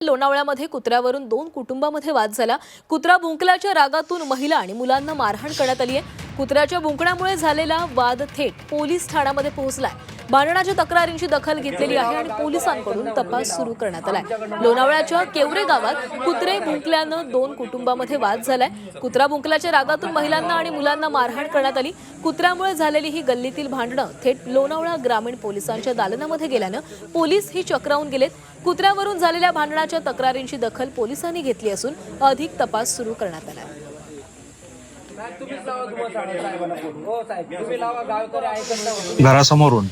लोणावळ्यामध्ये कुत्र्यावरून दोन कुटुंबामध्ये वाद झाला. कुत्रा भुंकल्याच्या रागातून महिला आणि मुलांना मारहाण करण्यात आली आहे. कुत्र्याच्या बुंकण्यामुळे झालेला वाद थेट पोलीस ठाण्यामध्ये पोहोचलाय. भांडणाच्या तक्रारींची दखल घेतलेली आहे आणि पोलिसांकडून तपास सुरू करण्यात आलाय. लोणावळ्याच्या केवरे गावात कुत्रे भुंकल्यानं दोन कुटुंबामध्ये वाद झालाय. कुत्रा भुंकल्याच्या रागातून महिलांना आणि मुलांना मारहाण करण्यात आली. कुत्र्यामुळे झालेली ही गल्लीतील भांडणं थेट लोणावळा ग्रामीण पोलिसांच्या दालनामध्ये गेल्यानं पोलीस ही चक्रावून गेलेत. कुत्र्यावरून झालेल्या भांडणाच्या तक्रारींची दखल पोलिसांनी घेतली असून अधिक तपास सुरू करण्यात आला तुम्हीच लावा तुम्हाला साहेबांना फोन. हो साहेब तुम्ही लावा गावकरी ऐकत घरासमोरून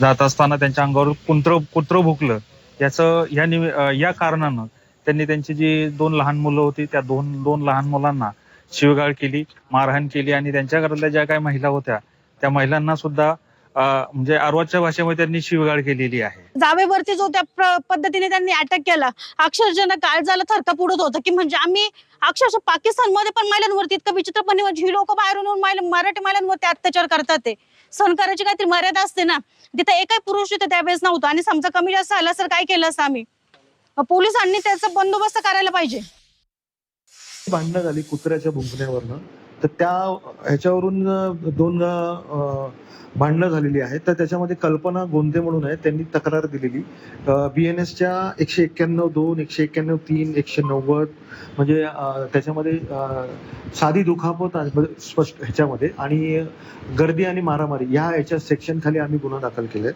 जात असताना त्यांच्या अंगावर कुत्र कुत्र भुकलं याचं या निमि अं, या कारणानं त्यांनी त्यांची जी दोन लहान मुलं होती त्या दोन दोन लहान मुलांना शिवगाळ केली मारहाण केली आणि त्यांच्या घरातल्या ज्या काही महिला होत्या त्या महिलांना सुद्धा म्हणजे आरवाच्या भाषेमध्ये त्यांनी शिवगाळ केलेली आहे. जावेवरती जो त्या पद्धतीने त्यांनी अटॅक केला अक्षरशः काळ झाला थरका पुढत होतं की म्हणजे आम्ही अक्षरशः पाकिस्तानमध्ये पण महिलांवरती इतकं विचित्रपणे म्हणजे ही लोक बाहेरून येऊन महिला मराठी महिलांवरती अत्याचार करतात ते. सहन करायची काहीतरी मर्यादा असते ना तिथं एकही पुरुष तिथे त्यावेळेस नव्हता आणि समजा कमी जास्त आला तर काय केलं असतं आम्ही? पोलिसांनी त्याचा बंदोबस्त करायला पाहिजे. भांडणं झाली कुत्र्याच्या भुंकण्यावरनं. तर त्या ह्याच्यावरून दोन भांडणं झालेली आहेत. तर त्याच्यामध्ये कल्पना गोंदे म्हणून आहे. त्यांनी तक्रार दिलेली. बी एन एसच्या एकशे एक्क्याण्णव दोन एकशे एक्क्याण्णव तीन एकशे नव्वद म्हणजे त्याच्यामध्ये साधी दुखापत म्हणजे स्पष्ट ह्याच्यामध्ये. आणि गर्दी आणि मारामारी ह्या ह्याच्या सेक्शन खाली आम्ही गुन्हा दाखल केलाय